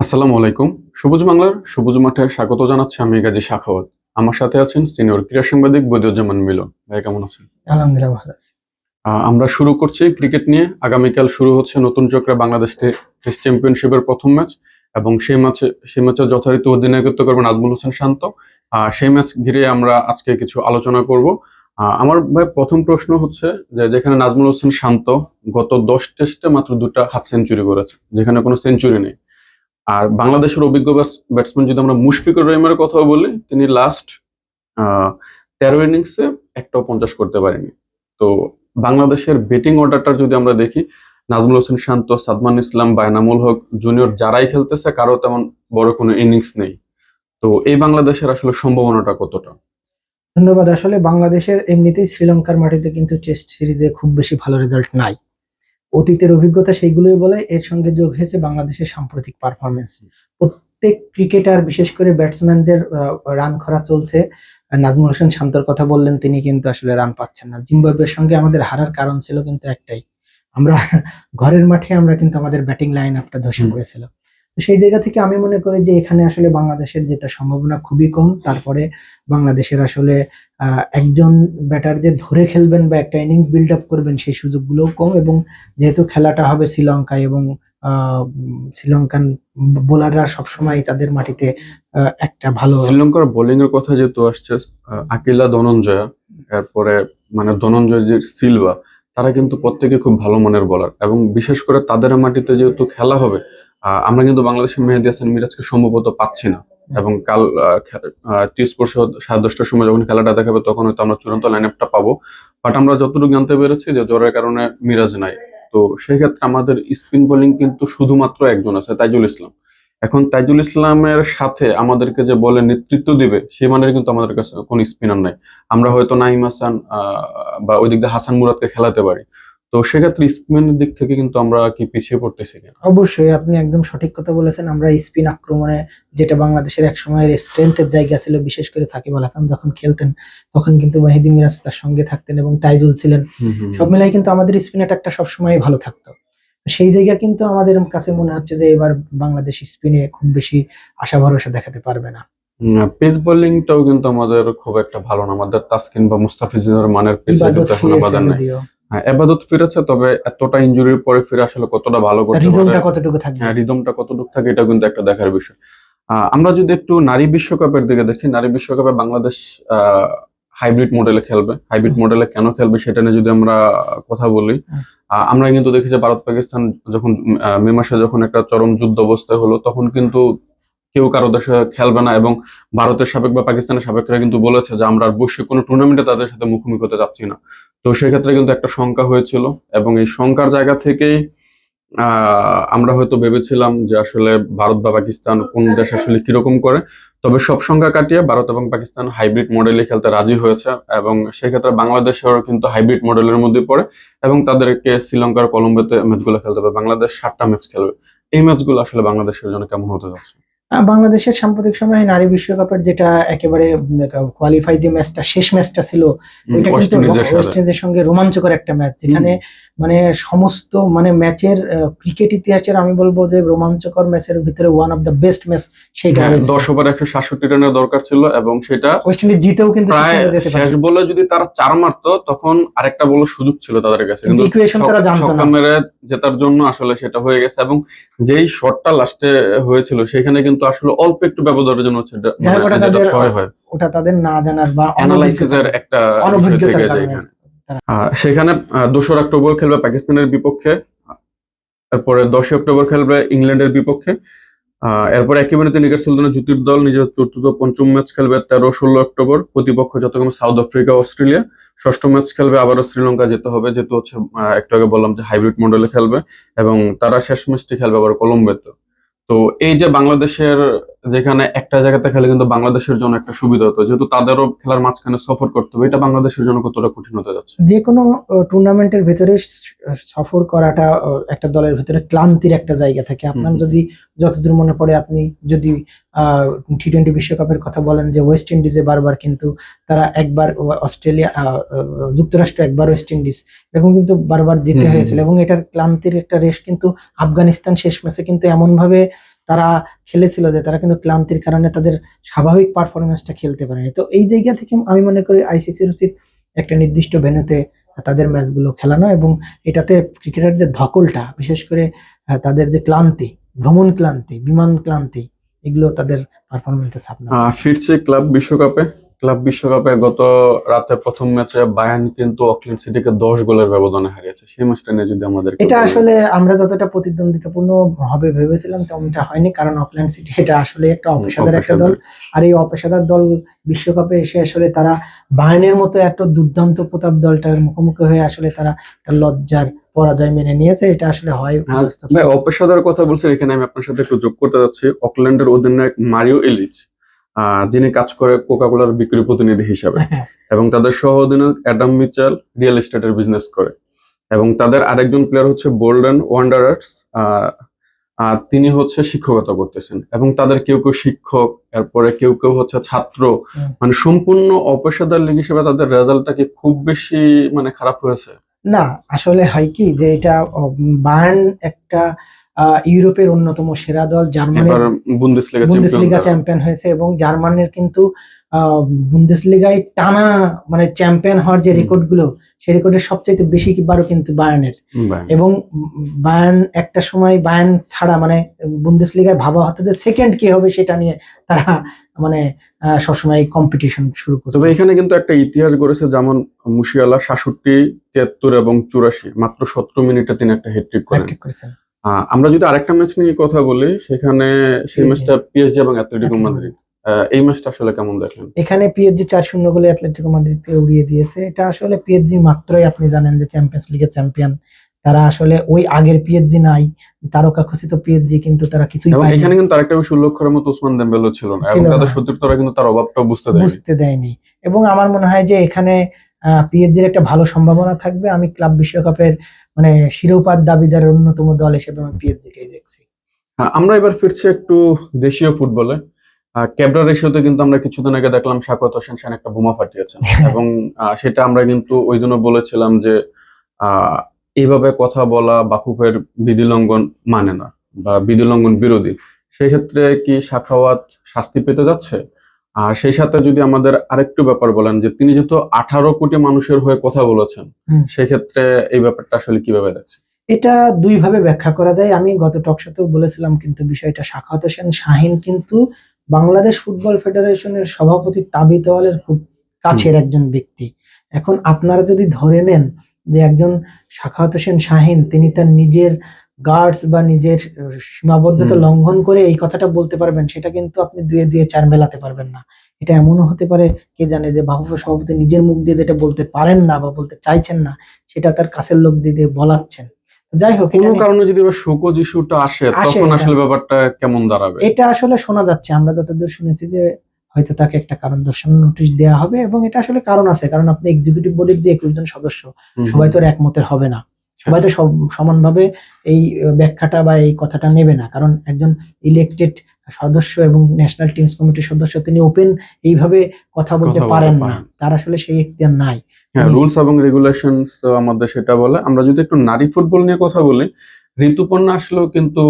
আসসালামু আলাইকুম। সবুজ বাংলার সবুজ মাঠে স্বাগত জানাচ্ছি আমি গাজী শাখাওয়াত। আমার সাথে আছেন সিনিয়র ক্রীড়া সাংবাদিক বদিউজ্জামান মিলন। ভাই কেমন আছেন? আলহামদুলিল্লাহ ভালো আছি। আমরা শুরু করছি ক্রিকেট নিয়ে। আগামীকাল শুরু হচ্ছে নতুন চক্রে বাংলাদেশ টেস্ট চ্যাম্পিয়নশিপের প্রথম ম্যাচ এবং সেই ম্যাচে সেই ম্যাচে যথারীতি অধিনায়কত্ব করবেন নাজমুল হোসেন শান্ত। সেই ম্যাচ ঘিরে আমরা আজকে কিছু আলোচনা করব। আহ, আমার ভাই প্রথম প্রশ্ন হচ্ছে যে যেখানে নাজমুল হোসেন শান্ত গত দশ টেস্টে মাত্র দুটা হাফ সেঞ্চুরি করেছে যেখানে কোনো সেঞ্চুরি নেই। আর বাংলাদেশের অভিজ্ঞ ব্যাটসম্যান যদি আমরা মুশফিকুর রহিমের কথা বলি, তিনি লাস্ট তেরো ইনিংসে একটাও পঞ্চাশ করতে পারেনি। তো বাংলাদেশের ব্যাটিং অর্ডারটা যদি আমরা দেখি, নাজমুল হোসেন শান্ত, সাদমান ইসলাম, বায়নামুল হক জুনিয়র যারাই খেলতেছে, কারও তেমন বড় কোনো ইনিংস নেই। তো এই বাংলাদেশের আসলে সম্ভাবনাটা কতটা? ধন্যবাদ। আসলে বাংলাদেশের এমনিতেই শ্রীলঙ্কার মাটিতে কিন্তু টেস্ট সিরিজে খুব বেশি ভালো রেজাল্ট নাই। অতীতের অভিজ্ঞতা সেইগুলোই বলে এর সঙ্গে যোগ হয়েছে বাংলাদেশের সাম্প্রতিক পারফরমেন্স প্রত্যেক ক্রিকেটার বিশেষ করে ব্যাটসম্যানদের রান খরা চলছে। নাজমুল হোসেন শান্তর কথা বললেন তিনি কিন্তু আসলে রান পাচ্ছেন না। জিম্বাবুয়ের সঙ্গে আমাদের হারার কারণ ছিল কিন্তু একটাই। আমরা ঘরের মাঠে আমরা কিন্তু আমাদের ব্যাটিং লাইন আপটা ধসে হুম। সেই জায়গা থেকে আমি মনে করি যে এখানে আসলে বাংলাদেশের জেতার সম্ভাবনা খুবই কম, তারপরে বাংলাদেশের আসলে একজন ব্যাটার যে ধরে খেলবেন বা একটা ইনিংস বিল্ড আপ করবেন সেই সুযোগগুলোও কম এবং যেহেতু খেলাটা হবে শ্রীলঙ্কায় এবং শ্রীলঙ্কান বোলাররা সবসময় তাদের মাটিতে একটা ভালো শ্রীলঙ্কার বোলিং এর কথা যেহেতু আসছে আকিলা ধনঞ্জয়া, এরপরে মানে ধনঞ্জয় যে সিলভা, তারা কিন্তু প্রত্যেকে খুব ভালো মানের বলার এবং বিশেষ করে তাদের মাটিতে যেহেতু খেলা হবে আমরা কিন্তু বাংলাদেশের মেহেদি হাসান মিরাজকে সম্ভবত পাচ্ছি না। এবং কাল টি স্পোর্টস সাড়ে দশটার সময় যখন খেলাটা দেখাবে তখন হয়তো আমরা চূড়ান্ত লাইন আপটা পাবো। বাট আমরা যতটুকু জানতে পেরেছি যে জ্বরের কারণে মিরাজ নাই। তো সেই ক্ষেত্রে আমাদের স্পিন বোলিং কিন্তু শুধুমাত্র একজন আছে, তাইজুল ইসলাম। এখন তাইজুল ইসলামের সাথে আমাদেরকে যে বলে নেতৃত্ব দিবে, সেই মানের কিন্তু আমাদের কাছে কোনো স্পিনার নাই। আমরা হয়তো নাইম হাসান বা ওই দিক দিয়ে হাসান মুরাদকে খেলাতে পারি। তো সেক্ষেত্রে স্পিনের দিক থেকে কিন্তু আমরা কি পিছিয়ে পড়তেছি কিনা? অবশ্যই আপনি একদম সঠিক কথা বলেছেন। আমরা স্পিন আক্রমণে যেটা বাংলাদেশের এক সময়ের স্ট্রেংথের জায়গা ছিল বিশেষ করে সাকিব আল হাসান যখন খেলতেন তখন কিন্তু মেহেদি মিরাজ তার সঙ্গে থাকতেন এবং তাইজুল ছিলেন। সব মিলাই কিন্তু আমাদের স্পিন অ্যাটাকটা সবসময় ভালো থাকতো। সেই জায়গা কিন্তু আমাদের কাছে মনে হচ্ছে যে এবার বাংলাদেশ স্পিনে খুব বেশি আশা ভরসা দেখাতে পারবে না। পেস বোলিংটাও কিন্তু আমাদের খুব একটা ভালো না। আমাদের তাসকিন বা মুস্তাফিজের মানের পেস এখন যদিও। হ্যাঁ এবাদত ফিরেছে তবে এতটা ইনজুরির পরে ফিরে আসলে কতটা ভালো করতে রিজনটা কতটুকু থাকবে? হ্যাঁ রিদমটা কতটুকু থাকে এটা কিন্তু একটা দেখার বিষয়। আমরা যদি একটু নারী বিশ্বকাপের দিকে দেখি নারী বিশ্বকাপে বাংলাদেশ হাইব্রিড মডেলে খেলবে। হাইব্রিড মডেলে কেন খেলবে সেটা নিয়ে যদি আমরা কথা বলি আহ, আমরা কিন্তু দেখি যে ভারত পাকিস্তান যখন মে মাসে যখন একটা চরম যুদ্ধ অবস্থায় হলো তখন কিন্তু কেউ কারও দেশে খেলবে না এবং ভারতের সাবেক বা পাকিস্তানের সাবেকরা কিন্তু বলেছে যে আমরা বৈশ্বিক কোনো টুর্নামেন্টে তাদের সাথে মুখোমুখি হতে যাচ্ছি না। তো সেক্ষেত্রে কিন্তু একটা শঙ্কা হয়েছিল এবং এই শঙ্কার জায়গা থেকেই আমরা হয়তো ভেবেছিলাম যে আসলে ভারত বা পাকিস্তান কোন দেশ আসলে কীরকম করে। তবে সব সংখ্যা কাটিয়ে ভারত এবং পাকিস্তান হাইব্রিড মডেলে খেলতে রাজি হয়েছে এবং সেক্ষেত্রে বাংলাদেশের কিন্তু হাইব্রিড মডেলের মধ্যে পড়ে এবং তাদেরকে শ্রীলঙ্কার কলম্বোতে ম্যাচগুলো খেলতে হবে। বাংলাদেশ সাতটা ম্যাচ খেলবে। এই ম্যাচগুলো আসলে বাংলাদেশের জন্য কেমন হতে যাচ্ছে? বাংলাদেশের সাম্প্রতিক সময়ে নারী বিশ্বকাপের যেটা একেবারে কোয়ালিফাই যে ম্যাচটা শেষ ম্যাচটা ছিল ওইটা কিন্তু ওয়েস্ট ইন্ডিজের সঙ্গে রোমাঞ্চকর একটা ম্যাচ যেখানে মানে সমস্ত মানে ম্যাচের ক্রিকেট ইতিহাসের আমি বলব যে রোমাঞ্চকর ম্যাচের ভিতরে one of the best match সেইটা হ্যাঁ। দশ ওভার একশো সাতষট্টি রানের দরকার ছিল এবং সেটা ওয়েস্ট ইন্ডিজ জিতেও কিন্তু শেষ বলে যদি তারা চার মারতো তখন আরেকটা বলে সুযোগ ছিল তাদের কাছে। কিন্তু ইকুয়েশন তারা জানতো না। মেরে জেতার জন্য আসলে সেটা হয়ে গেছে এবং যেই শটটা লাস্টে হয়েছিল সেখানে কিন্তু আসলে অল্প একটু ব্যবধানের জন্য হচ্ছে মানে ওটা তাদের না জানার বা অ্যানালাইসিস এর একটা সেখানে দোসরা অক্টোবর খেলবে পাকিস্তানের বিপক্ষে এরপরে দশই অক্টোবর খেলবে ইংল্যান্ডের বিপক্ষে। এরপর একেবারে নিগার সুলতানের জ্যোতির দল নিজের চতুর্থ পঞ্চম ম্যাচ খেলবে তেরো ষোলো অক্টোবর। প্রতিপক্ষ যতক্ষণ সাউথ আফ্রিকা অস্ট্রেলিয়া। ষষ্ঠ ম্যাচ খেলবে আবারও শ্রীলঙ্কা যেতে হবে যেহেতু হচ্ছে একটু আগে বললাম যে হাইব্রিড মডেলে খেলবে। এবং তারা শেষ ম্যাচটি খেলবে আবার কলম্বোতে। তো এই যে বাংলাদেশের যেখানে একটা জায়গাতে খেলে কিন্তু বাংলাদেশের জন্য একটা সুবিধা হতো। যেহেতু তাদেরও খেলার মাঝখানে সফর করতে হবে এটা বাংলাদেশের জন্য কতটা কঠিন হতে যাচ্ছে? যে কোনো টুর্নামেন্টের ভেতরে সফর করাটা একটা দলের ভেতরে ক্লান্তির একটা জায়গা থাকে। আপনার যদি যতদূর মনে পড়ে আপনি যদি টি টোয়েন্টি বিশ্বকাপের কথা বলেন যে ওয়েস্ট ইন্ডিজে বারবার কিন্তু তারা একবার অস্ট্রেলিয়া যুক্তরাষ্ট্র একবার ওয়েস্ট ইন্ডিজ এরকম কিন্তু বারবার জিতে হয়েছিল। এবং এটার ক্লান্তির একটা রেশ কিন্তু আফগানিস্তান শেষ ম্যাচে কিন্তু এমন ভাবে তারা খেলেছিল যে তারা কিন্তু ক্লান্তির কারণে তাদের স্বাভাবিক পারফরমেন্সটা খেলতে পারেনি। তো এই জায়গা থেকে আমি মনে করি আইসিসির উচিত একটা নির্দিষ্ট ভেন্যুতে তাদের ম্যাচগুলো খেলানো এবং এটাতে ক্রিকেটারদের ধকলটা, বিশেষ করে তাদের যে ক্লান্তি, ভ্রমণ ক্লান্তি, বিমান ক্লান্তি, এগুলো তাদের পারফরমেন্সে সাপনা ফিরছে ক্লাব বিশ্বকাপে। ক্লাব বিশ্বকাপে গত রাতের প্রথম ম্যাচে বায়ান কিন্তু অকল্যান্ড সিটিকে দশ গোলের ব্যবধানে হারিয়েছে। সেই ম্যাচটা নিয়ে যদি আমাদের এটা আসলে আমরা যতটা প্রতিদ্বন্দ্বিতাপূর্ণ হবে ভেবেছিলাম তেমনটা হয়নি কারণ অকল্যান্ড সিটি এটা আসলে একটা অপেশাদার একটা দল। আর এই অপেশাদার দল বিশ্বকাপে এসে আসলে তারা বায়ানের মতো একটা দুর্দান্ত প্রতাপ দলটার মুখোমুখি হয়ে আসলে তারা একটা লজ্জার পরাজয় মেনে নিয়েছে এটা আসলে হয় হ্যাঁ, ভাই অপেশাদার কথা বলছেন এখানে আমি আপনার সাথে একটু যোগ করতে যাচ্ছি। অকল্যান্ডের অধিনায়ক মারিও এলিচ যিনি কাজ করে কোকাকোলার বিক্রি প্রতিনিধি হিসাবে। এবং তাদের সহ অধিনায়ক অ্যাডাম মিচেল রিয়েল এস্টেটের বিজনেস করে। এবং তাদের আরেকজন প্লেয়ার হচ্ছে গোল্ডেন ওয়ান্ডারার্স আর তিনি হচ্ছে শিক্ষকতা করতেছেন। এবং তাদের কেউ কেউ শিক্ষক এরপরে কেউ কেউ হচ্ছে ছাত্র। মানে সম্পূর্ণ অপেশাদার লিগ হিসেবে তাদের রেজাল্টটা কি খুব বেশি মানে খারাপ হয়েছে? না আসলে হয় কি যে এটা বার্ন একটা ইউরোপের অন্যতম সেরা দল জার্মানির এবার বুন্দেসলিগা চ্যাম্পিয়ন হয়েছে এবং জার্মানির কিন্তু বুন্দেসলিগায় টানা মানে চ্যাম্পিয়ন হওয়ার যে। রেকর্ডগুলো সেই রেকর্ডের সবচেয়ে বেশি বারও কিন্তু বায়ার্নের এবং বায়ার্ন একটা সময় বায়ার্ন ছাড়া মানে বুন্দেসলিগায় ভাবা হতো যে সেকেন্ড কি হবে সেটা নিয়ে তারা মানে সবসময় কম্পিটিশন শুরু করতো। তবে এখানে কিন্তু একটা ইতিহাস গড়েছে যেমন মুশিয়ালা সাতষট্টি তিয়াত্তর এবং চুরাশি মাত্র সতেরো মিনিটে তিনি একটা হেট্রিক করেন। আমরা যদি আরেকটা ম্যাচ নিয়ে কথা বলি সেখানে সেই ম্যাচটা পিএসজি এবং অ্যাথলেটিকো মাদ্রিদ এই ম্যাচটা আসলে কেমন দেখলেন? এখানে পিএসজি চার শূন্য গোলে অ্যাথলেটিকো মাদ্রিদকে উড়িয়ে দিয়েছে। এটা আসলে পিএসজি মাত্রই আপনি জানেন যে চ্যাম্পিয়ন্স লিগের চ্যাম্পিয়ন তারা আসলে ওই আগের পিএসজি নাই তারকা খচিত পিএসজি কিন্তু তারা কিছুই পায়নি। এখানে কিন্তু আরেকটা বিষয় উল্লেখ করার মতো উসমান দেম্বেলো ছিল না। এবং। তাদের সতীর্থরা কিন্তু তার অভাবটা বুঝতে দেয়নি। বুঝতে দেয়নি। এবং আমার মনে হয় যে এখানে পিএসজির একটা ভালো সম্ভাবনা থাকবে। আমি ক্লাব বিশ্বকাপের মানে শিরোপার দাবিদার অন্যতম দল হিসেবে আমি পিএসজি কেই দেখছি আমরা এবার ফিরছি একটু দেশীয় ফুটবলে। ক্যাবরা রেশিওতে কিন্তু আমরা কিছুদিন আগে দেখলাম শাকত হোসেন সেন একটা বোমা ফাটিয়েছেন। এবং সেটা আমরা কিন্তু ওই দিনও বলেছিলাম যে আহ, এইভাবে কথা বলা বাফুফের বিধি লঙ্ঘন মানে না বা বিধি লঙ্ঘন বিরোধী। সেই ক্ষেত্রে কি শাখাওয়াত শাস্তি পেতে যাচ্ছে? আর সেই সাথে যদি আমাদের আরেকটু ব্যাপার বলেন যে তিনি যেহেতু আঠারো কোটি মানুষের হয়ে কথা বলেছেন হুম। সেই ক্ষেত্রে এই ব্যাপারটা আসলে কীভাবে দেখছে এটা দুইভাবে ব্যাখ্যা করা যায়। আমি গত টকশোতেও বলেছিলাম কিন্তু বিষয়টা শাখাত হোসেন শাহিন কিন্তু বাংলাদেশ ফুটবল ফেডারেশনের সভাপতি তাবি তোয়ালের খুব কাছের একজন ব্যক্তি। এখন আপনারা যদি ধরে নেন যে একজন শাখাত হোসেন শাহিন তিনি তার নিজের গার্ডস বা নিজের সীমাবদ্ধতা লঙ্ঘন করে এই কথাটা বলতে পারবেন সেটা কিন্তু আপনি দুয়ে দুয়ে চার মেলাতে পারবেন না। এটা এমনও হতে পারে কে জানে যে বাবু সভাপতি নিজের মুখ দিয়ে যেটা বলতে পারেন না বা বলতে চাইছেন না সেটা তার কাছের লোক দিয়ে বলাচ্ছেন। যাই হোক কোনো কারণে যদি শোকজ ইস্যুটা আসে তখন আসলে ব্যাপারটা কেমন দাঁড়াবে? এটা আসলে শোনা যাচ্ছে আমরা যতদূর শুনেছি যে হয়তো তাকে একটা কারণ দর্শানোর নোটিশ দেওয়া হবে এবং এটা আসলে কারণ আছে কারণ আপনি এক্সিকিউটিভ বডির যে একুশ জন সদস্য সবাই তো একমতের হবে না। সবাই তো সমানভাবে এই ব্যাখ্যাটা বা এই কথাটা নেবে না। কারণ একজন ইলেকটেড সদস্য এবং ন্যাশনাল টিমস কমিটির সদস্য তিনি ওপেন এইভাবে কথা বলতে পারেন না। তার আসলে সেই এখতিয়ার নাই। হ্যাঁ রুলস এবং রেগুলেশনস আমাদের সেটা বলে। আমরা যদি একটু নারী ফুটবল নিয়ে কথা বলি ঋতুপর্ণা আসলেও কিন্তু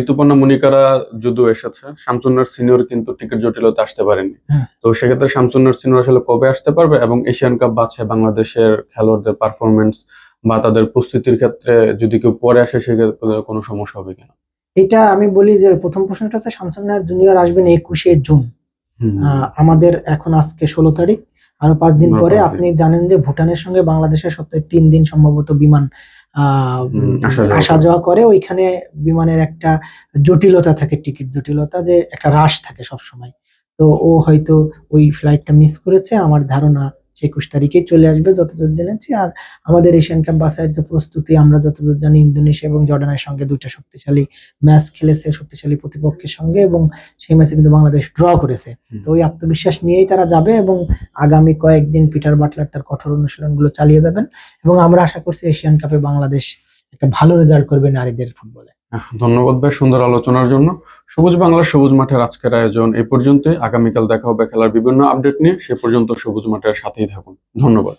ঋতুপর্ণা মনিকারা যদিও এসেছে শামসুন্নার সিনিয়র কিন্তু টিকিট জটিলতা আসতে পারেনি। হ্যাঁ। তো সেক্ষেত্রে শামসুন্নার সিনিয়র আসলে কবে আসতে পারবে এবং এশিয়ান কাপ বাছে বাংলাদেশের খেলোয়াড়দের পারফরমেন্স বা তাদের প্রস্তুতির ক্ষেত্রে যদি কেউ পরে আসে সেক্ষেত্রে কোনো সমস্যা হবে কিনা? এটা আমি বলি যে প্রথম প্রশ্নটা হচ্ছে শামসান্নার জুনিয়র আসবেন একুশে জুন। আমাদের এখন আজকে ষোলো তারিখ আরও পাঁচ দিন পরে আপনি জানেন যে ভুটানের সঙ্গে বাংলাদেশের সপ্তাহে তিন দিন সম্ভবত বিমান আহ, আসা যাওয়া আসা যাওয়া করে। ওইখানে বিমানের একটা জটিলতা থাকে টিকিট জটিলতা যে একটা হ্রাস থাকে সব সময় তো ও হয়তো ওই ফ্লাইটটা মিস করেছে। আমার ধারণা সে একুশ তারিখেই চলে আসবে যতদূর জেনেছি। আর আমাদের এশিয়ান কাপ বাসায়ের যে প্রস্তুতি আমরা যতদূর জানি ইন্দোনেশিয়া এবং জর্ডানের সঙ্গে দুইটা শক্তিশালী ম্যাচ খেলেছে শক্তিশালী প্রতিপক্ষের সঙ্গে এবং সেই ম্যাচে কিন্তু বাংলাদেশ ড্র করেছে। তো ওই আত্মবিশ্বাস নিয়েই তারা যাবে এবং আগামী কয়েকদিন পিটার বাটলার তার কঠোর অনুশীলনগুলো চালিয়ে যাবেন এবং আমরা আশা করছি এশিয়ান কাপে বাংলাদেশ একটা ভালো রেজাল্ট করবে নারীদের ফুটবলে। ধন্যবাদ ভাই সুন্দর আলোচনার জন্য। সবুজ বাংলার সবুজ মাঠের আজকের আয়োজন এ পর্যন্তই। আগামীকাল দেখা হবে খেলার বিভিন্ন আপডেট নিয়ে। সে পর্যন্ত সবুজ মাঠের সাথেই থাকুন। ধন্যবাদ।